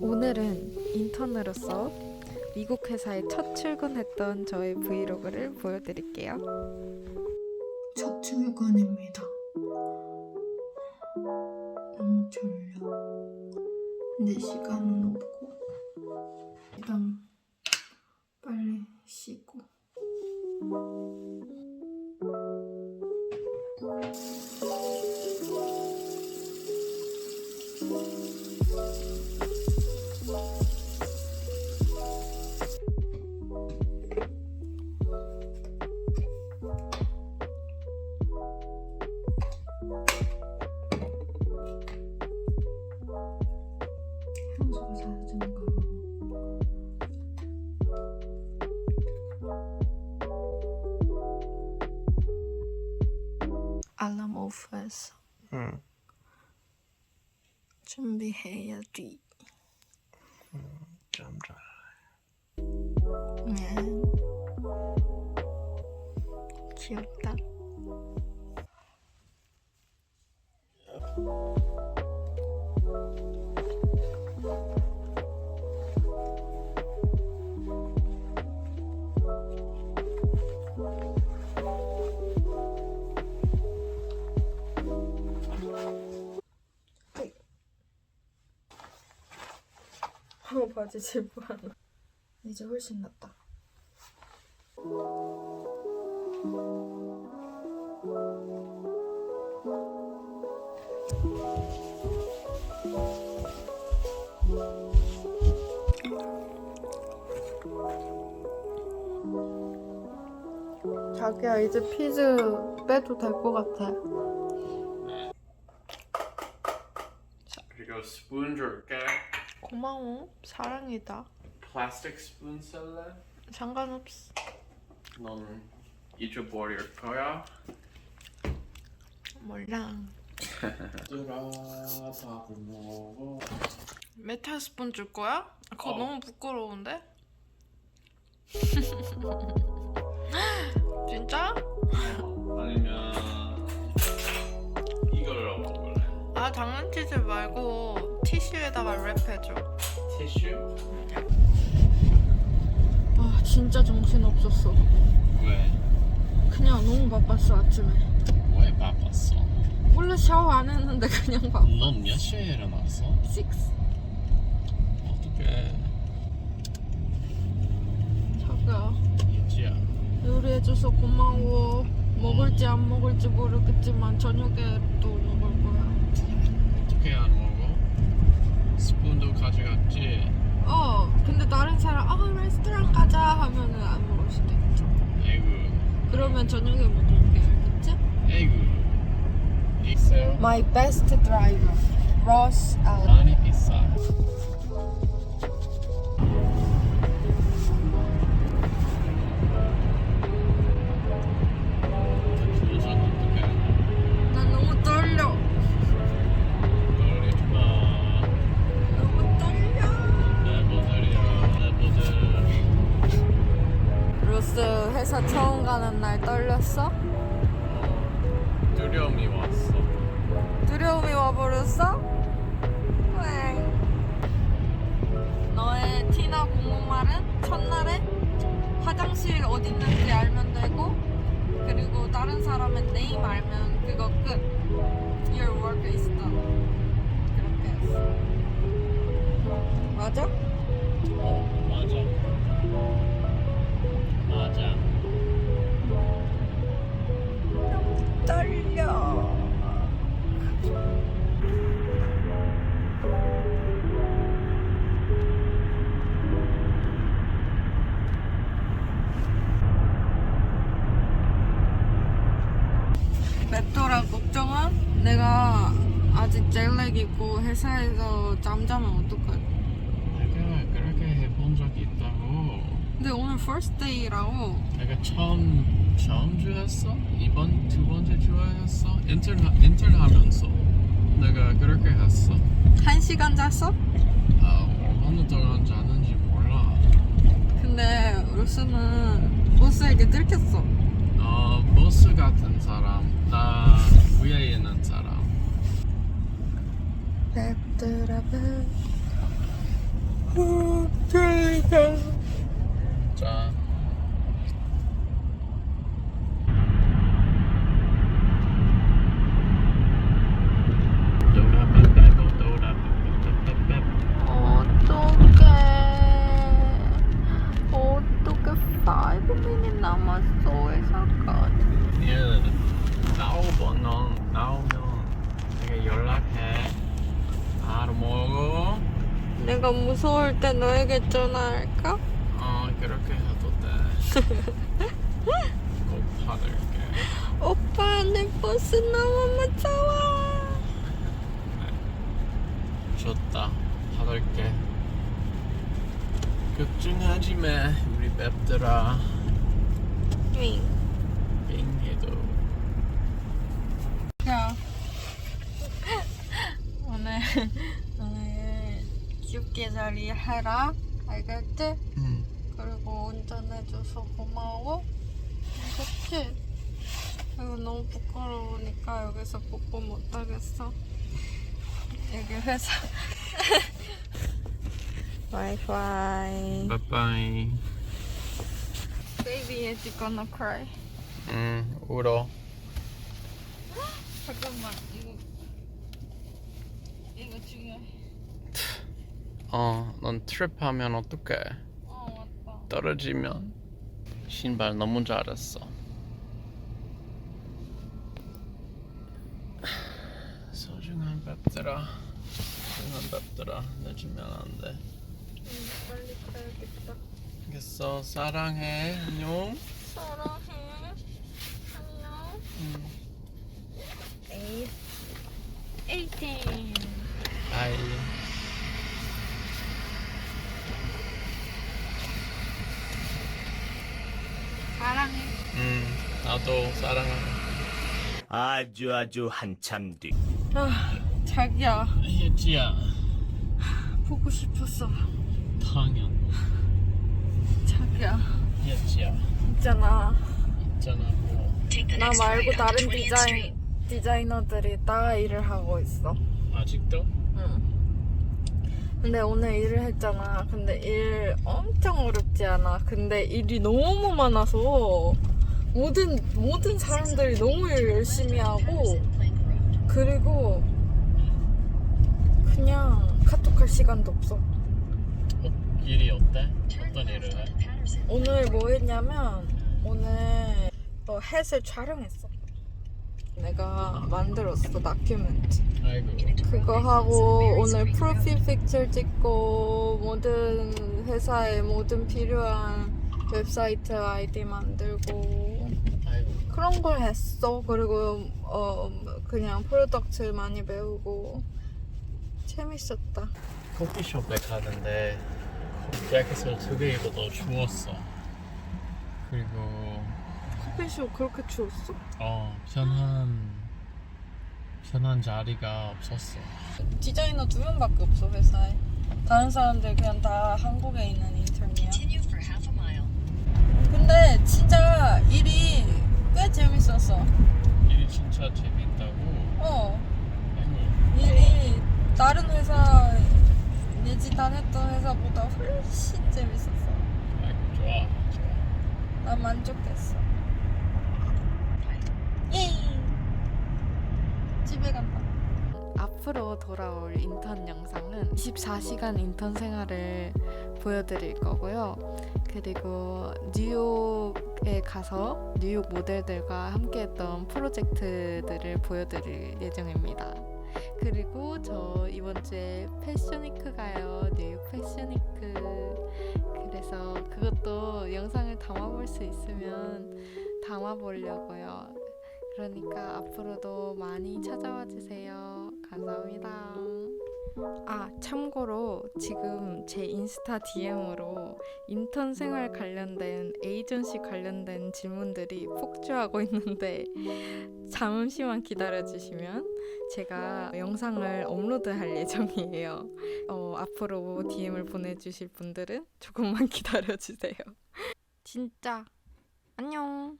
오늘은 인턴으로서 미국 회사에 첫 출근했던 저의 브이로그를 보여드릴게요. 첫 출근입니다. 너무 졸려. 근데 시간은 없고 일단 빨리 씻고 오프해서 응. 준비해야지. 좀 잘. 네. 귀엽다. 어, 바지 질부 하나. 이제 훨씬 낫다. 자기야 이제 피즈 빼도 될 것 같아. 그리고 스푼 줄게. 고마워. 사랑이다. 플라스틱 스푼 쓸래? 상관없어. 넌 잊어버릴 거야. 몰라. 얘들아 밥을 먹어. 메탈 스푼 줄 거야? 그거 어. 너무 부끄러운데? 진짜? 아니면 아 장난치지 말고 티슈에다가 랩해줘. 티슈? 아 진짜 정신 없었어. 왜? 그냥 너무 바빴어 아침에. 왜 바빴어? 원래 샤워 안 했는데 그냥 바빠. 넌몇 시에 일어났어? 6. 어떻게 자기야 있지야? 요리해줘서 고마워. 먹을지 안 먹을지 모르겠지만 저녁에 또 먹을 거야. 어떻게 안 먹어? 스푼도 가져갔지? 어 근데 다른 사람 아 레스토랑 가자 하면은 안 먹을 수도 있죠. 에이구 그러면 저녁에 먹을게 알겠지? 에이구 있어요? My best driver, Ross Allen. 많이 비싸 떨렸어? 두려움이 왔어 두려움이 와버렸어? 왜? 너의 티나 공무말은 첫날에 화장실 어디 있는지 알면 되고 그리고 다른 사람의 네임 알면 그거 끝. Your work is done. 그렇게 했어. 맞아? 어 내가 아직 젤렉 있고 회사에서 잠자면 어떡해? 내가 그렇게 해본 적이 있다고 근데 오늘 first day라고 내가 처음 처음 주했어? 이번 두 번째 주했어? 인턴 인턴 하면서 내가 그렇게 했어. 한 시간 잤어? 아 얼마나 동안 잤는지 몰라. 근데 로스는 보스에게 들켰어. 어 보스 같은 사람, 나 우야에 난 사람. 랩드라벨 후퇴 내가 무서울 때 너에게 전화할까? 어 그렇게 해도 돼. 꼭 받을게. 오빠 내 버스 너무 무서워. 좋다. 받을게. 걱정하지 마. 우리 뵙더라. 응. 빙해도. 야. 오늘 잘 일해라. 알겠지? 응. 그리고 운전해줘서 고마워. 그치? 이거 너무 부끄러우니까 여기서 뽀뽀 못하겠어. 여기 회사. 와이파이. 바이바이. Baby is gonna cry. 응. 울어. 잠깐만 이거 이거 중요해. 어, 넌 트립 하면 어떡해? 어 맞다. 떨어지면 신발 너무 잘했어. 소중한 뵙더라. 소중한 뵙더라. 늦으면 안 돼. 응, 빨리 가야겠다. 알겠어. 사랑해. 안녕. 사랑해. 안녕. 응. 에이. 에이틴. 바이. 응. 나도 사랑해. 아주 아주 한참 뒤. 아 자기야 예지야. 보고 싶었어. 당연. 자기야 예지야. 있잖아. 있잖아. 뭐. 나 말고 다른 디자인 디자이너들이 다 일을 하고 있어. 아직도? 응. 근데 오늘 일을 했잖아. 근데 일 엄청 어렵지 않아. 근데 일이 너무 많아서 모든 모든 사람들이 너무 일 열심히 하고 그리고 그냥 카톡할 시간도 없어. 어, 일이 어때? 어떤 일을 해? 오늘 뭐 했냐면 오늘 어, 햇을 촬영했어. 내가 만들었어 다큐멘트. 아이고. 그거 하고 오늘 프로필 픽처 찍고 모든 회사의 모든 필요한 웹사이트 아이디 만들고. 그런 걸 했어. 그리고 어 그냥 프로덕트 많이 배우고 재밌었다. 커피숍에 가는데 재킷을 두개 입어도 추웠어. 그리고 커피숍 그렇게 추웠어? 어 편한 편한 자리가 없었어. 디자이너 두 명밖에 없어 회사에. 다른 사람들 그냥 다 한국에 있는 인턴이야. 근데 진짜 일이 꽤 재밌었어. 일이 진짜 재밌다고. 어, 아이고. 일이 다른 회사 내지 다녔던 회사보다 훨씬 재밌었어. 아이고 좋아 좋아. 난 만족했어. 예. 집에 간다. 앞으로 돌아올 인턴 영상은 24시간 인턴 생활을 보여드릴 거고요. 그리고 뉴욕에 가서 뉴욕 모델들과 함께했던 프로젝트들을 보여드릴 예정입니다. 그리고 저 이번 주에 패션위크 가요. 뉴욕 패션위크. 그래서 그것도 영상을 담아볼 수 있으면 담아보려고요. 그러니까 앞으로도 많이 찾아와 주세요. 감사합니다. 아, 참고로 지금 제 인스타 DM으로 인턴 생활 관련된 에이전시 관련된 질문들이 폭주하고 있는데 잠시만 기다려 주시면 제가 영상을 업로드할 예정이에요. 어, 앞으로 DM을 보내 주실 분들은 조금만 기다려 주세요. 진짜 안녕.